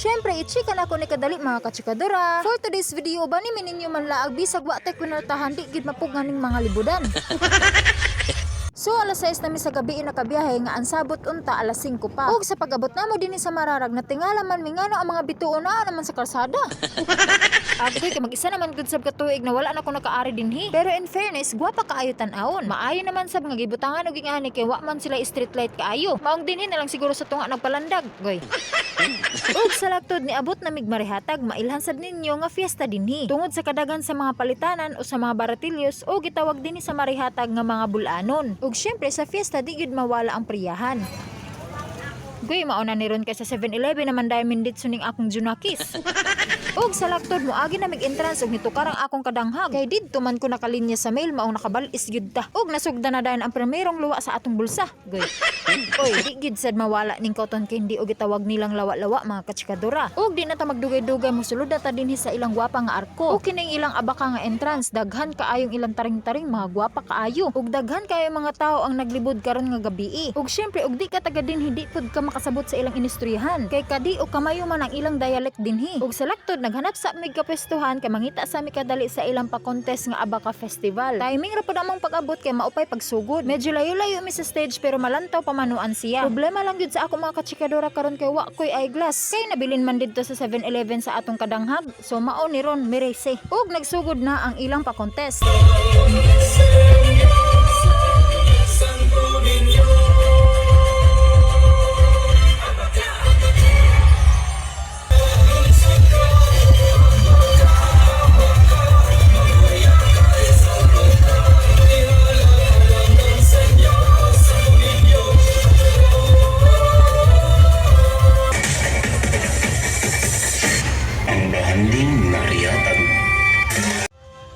Syempre, i-chika na ako ni kadali mga kachikadora. For today's video, ba ni mininyo man laag bisag wa tay kunartahan di gid mapugan ning mga libudan. So alas 6 na mi sa gabi nakabiyahe nga ang sabot unta alas 5 pa. Ug sa pag-abot namo dinhi sa Mararag na tingala man mi ngano ang mga bituon na naman sa kalsada. Agkoy kay mag-isa naman gud sab katuig na wala na ko nakaari dinhi. Pero in fairness, gwapa kaayo tan-awon. Maayo naman sab nga gibutangan og ingani kay wa man sila street light kaayo. Maong dinhi na lang siguro sa tunga nagpalandag. Goy. Ug sa lagtod ni abot na migmarihatag mailhan sad ninyo nga fiesta dinhi. Tungod sa kadagan sa mga palitanan o sa mga baratilyos o gitawag dinhi sa marihatag nga mga bulanon. Ug syempre sa fiesta di gid mawala ang priyahan. Goy, mauna ni ron kay sa 7-Eleven naman dahil mindit suning akong junakis. og sa laktod mo agi na mig-entrance og nitukar ang akong kadanghag. Kay didto man ko nakalinya sa mail maong nakabalis gyud ta. Og nasugda na dayon ang primerong luwa sa atong bulsa. Goy. Oy, di gid sad mawala ning cotton candy og gitawag nilang lawa-lawa mga katsikadora. Og di na ta magdugay-dugay mo sulod na ta dinhi sa ilang gwapa nga arko. Og kining ilang abaka nga entrance daghan kaayong ilang taring-taring mga gwapa kaayo. Og daghan kayo mga tao ang naglibod karon nga gabi. Og syempre og di ka taga din hindi pud ka makasabot sa ilang inistoryahan. Kay kadi o kamayo man ang ilang dialect dinhi. Og sa laktod naghanap sa mig kapestuhan kay mangita sa mi kadali sa ilang pa-contest nga abaka festival. Timing ra pud among pag-abot kay maupay pagsugod. Medyo layo-layo mi sa stage pero malantaw pamanuan siya. Problema lang gyud sa ako mga katsikadora karon kay wa koy eyeglass. Kay nabilin man didto sa 7-Eleven sa atong kadanghag. So mao ni ron mirese. Og nagsugod na ang ilang pa-contest.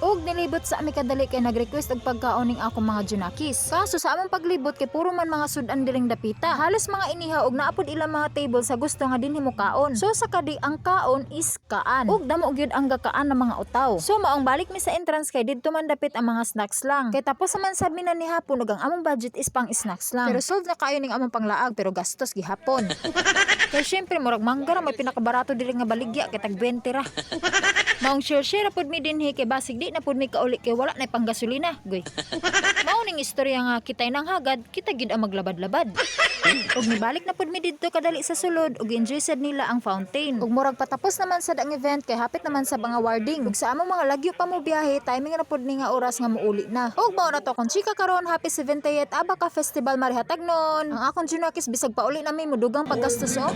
Og nilibot sa ami kadali kay nag-request og pagkaon ning akong mga junakis. Kaso sa among paglibot kay puro man mga sudan diring dapita. Halos mga iniha og naapod ilang mga table sa gusto nga dinhi mo kaon. So sa kadi ang kaon is kaan. Og damo gyud ang gakaan ng mga utaw. So maong balik mi sa entrance kay didto man dapit ang mga snacks lang. Kay tapos man sabi na ni hapon og ang among budget is pang snacks lang. Pero solve na kayo ning among panglaag pero gastos gihapon. kay syempre murag mangga ra may pinakabarato diri nga baligya kay tag 20 ra. Maong share share pud mi dinhi kay basig di na pud mi kauli kay wala na panggasolina. Goy. Mao ning istorya nga kitay nang hagad, kita gid ang maglabad-labad. ug nibalik na pud mi didto kadali sa sulod ug enjoy sad nila ang fountain. Ug murag patapos naman sad ang event kay hapit naman sa mga warding. Ug sa among mga lagyo pa mo biyahe, timing ra pud ni nga oras nga muuli na. Ug mao na to kon chika karon happy 70th Abaka Festival marihatag nun. Ang akong junakis bisag pauli na mi mudugang paggastos oh.